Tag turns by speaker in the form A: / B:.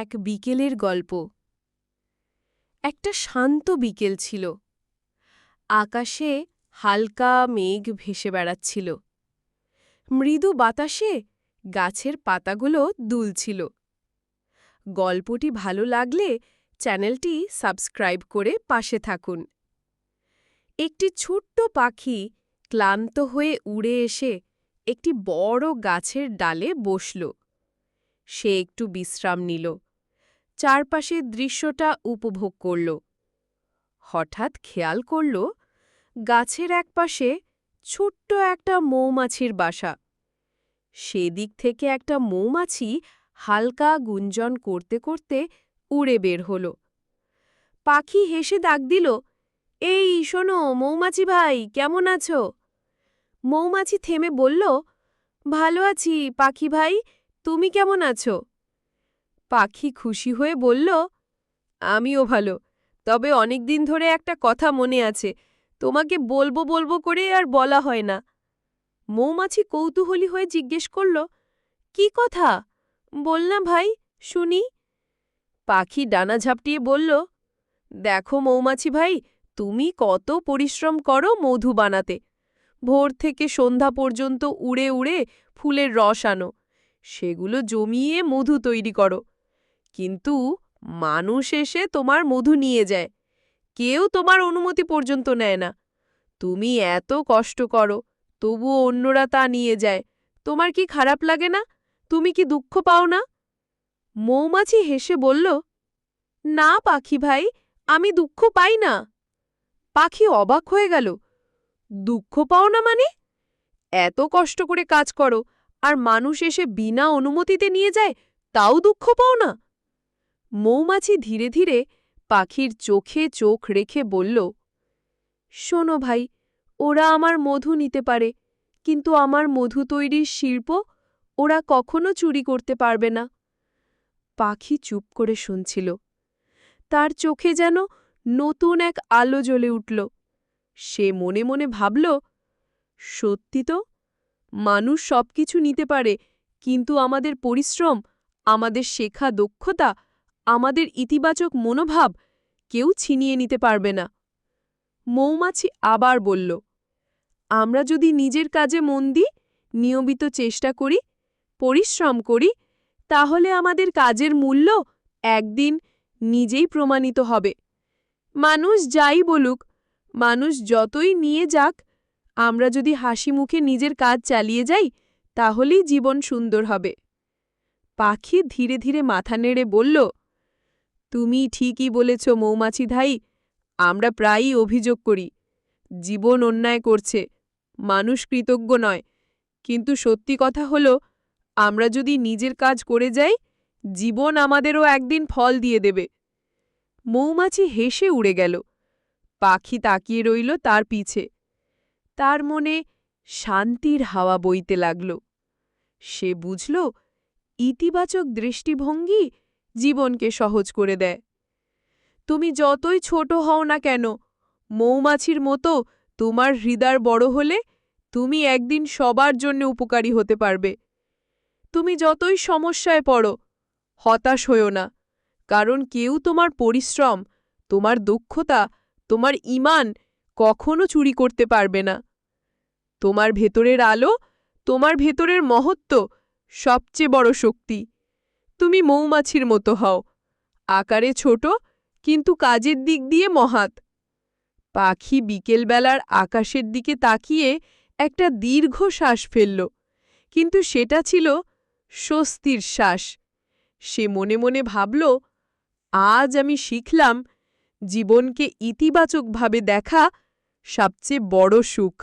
A: এক বিকেলের গল্প। একটা শান্ত বিকেল ছিল। আকাশে হালকা মেঘ ভেসে বেড়াচ্ছিল। মৃদু বাতাসে গাছের পাতাগুলো দুলছিল। গল্পটি ভালো লাগলে চ্যানেলটি সাবস্ক্রাইব করে পাশে থাকুন। একটি ছোট্ট পাখি ক্লান্ত হয়ে উড়ে এসে একটি বড় গাছের ডালে বসল। সে একটু বিশ্রাম নিল। চারপাশের দৃশ্যটা উপভোগ করল। হঠাৎ খেয়াল করল, গাছের একপাশে ছোট্ট একটা মৌমাছির বাসা। সেদিক থেকে একটা মৌমাছি হালকা গুঞ্জন করতে করতে উড়ে বের হল। পাখি হেসে ডাক দিল, এই, শোনো মৌমাছি ভাই, কেমন আছো? মৌমাছি থেমে বলল, ভালো আছি, পাখি ভাই, তুমি কেমন আছো? পাখি খুশি হয়ে বলল, আমিও ভালো। তবে অনেক দিন ধরে একটা কথা মনে আছে। তোমাকে বলব বলব করে আর বলা হয় না। মৌমাছি কৌতূহলী হয়ে জিজ্ঞেস করল, কি কথা? বলনা ভাই, শুনি। পাখি ডানা ঝাপটিয়ে বলল, দেখো মৌমাছি ভাই, তুমি কত পরিশ্রম করো মধু বানাতে। ভোর থেকে সন্ধ্যা পর্যন্ত উড়ে উড়ে ফুলের রস আনো। সেগুলো জমিয়ে মধু তৈরি করো। কিন্তু মানুষ এসে তোমার মধু নিয়ে যায়। কেউ তোমার অনুমতি পর্যন্ত নেয় না। তুমি এত কষ্ট করো, তবুও অন্যরা তা নিয়ে যায়। তোমার কি খারাপ লাগে না? তুমি কি দুঃখ পাও না? মৌমাছি হেসে বলল, না পাখি ভাই, আমি দুঃখ পাই না। পাখি অবাক হয়ে গেল, দুঃখ পাও না মানে? এত কষ্ট করে কাজ করো, আর মানুষ এসে বিনা অনুমতিতে নিয়ে যায়, তাও দুঃখ পাও না? মৌমাছি ধীরে ধীরে পাখির চোখে চোখ রেখে বলল, শোনো ভাই, ওরা আমার মধু নিতে পারে, কিন্তু আমার মধু তৈরির শিল্প ওরা কখনো চুরি করতে পারবে না। পাখি চুপ করে শুনছিল। তার চোখে যেন নতুন এক আলো জ্বলে উঠল। সে মনে মনে ভাবল, সত্যি তো, মানুষ সব কিছু নিতে পারে, কিন্তু আমাদের পরিশ্রম, আমাদের শেখা দক্ষতা আমাদের ইতিবাচক মনোভাব কেউ ছিনিয়ে নিতে পারবে না। মৌমাছি আবার বলল, আমরা যদি নিজের কাজে মন দিই, নিয়মিত চেষ্টা করি, পরিশ্রম করি, তাহলে আমাদের কাজের মূল্য একদিন নিজেই প্রমাণিত হবে। মানুষ যাই বলুক, মানুষ যতই নিয়ে যাক, আমরা যদি হাসি মুখে নিজের কাজ চালিয়ে যাই, তাহলেই জীবন সুন্দর হবে। পাখি ধীরে ধীরে মাথা নেড়ে বলল তুমি ঠিকই বলেছ মৌমাছি ধাই, আমরা প্রায়ই অভিযোগ করি, জীবন অন্যায় করছে, মানুষ কৃতজ্ঞ নয়, কিন্তু সত্যি কথা হল, আমরা যদি নিজের কাজ করে যাই, জীবন আমাদেরও একদিন ফল দিয়ে দেবে। মৌমাছি হেসে উড়ে গেল, পাখি তাকিয়ে রইল তার পিছে, তার মনে শান্তির হাওয়া বইতে লাগল, সে বুঝল, ইতিবাচক দৃষ্টিভঙ্গি জীবনকে সহজ করে দেয়। তুমি যতই ছোট হও না কেন, মৌমাছির মতো তোমার হৃদয় বড় হলে তুমি একদিন সবার জন্য উপকারী হতে পারবে। তুমি যতই সমস্যায় পড়ো, হতাশ হইও না, কারণ কেউ তোমার পরিশ্রম, তোমার দক্ষতা, তোমার ইমান কখনো চুরি করতে পারবে না। তোমার ভেতরের আলো, তোমার ভেতরের মহত্ব সবচেয়ে বড় শক্তি। তুমি মৌমাছির মতো হও। আকারে ছোট, কিন্তু কাজের দিক দিয়ে মহাত পাখি বিকেলবেলার আকাশের দিকে তাকিয়ে একটা দীর্ঘ শ্বাস ফেলল, কিন্তু সেটা ছিল স্বস্তির শ্বাস। সে মনে মনে ভাবল, আজ আমি শিখলাম জীবনকে ইতিবাচকভাবে দেখা সবচেয়ে বড় সুখ।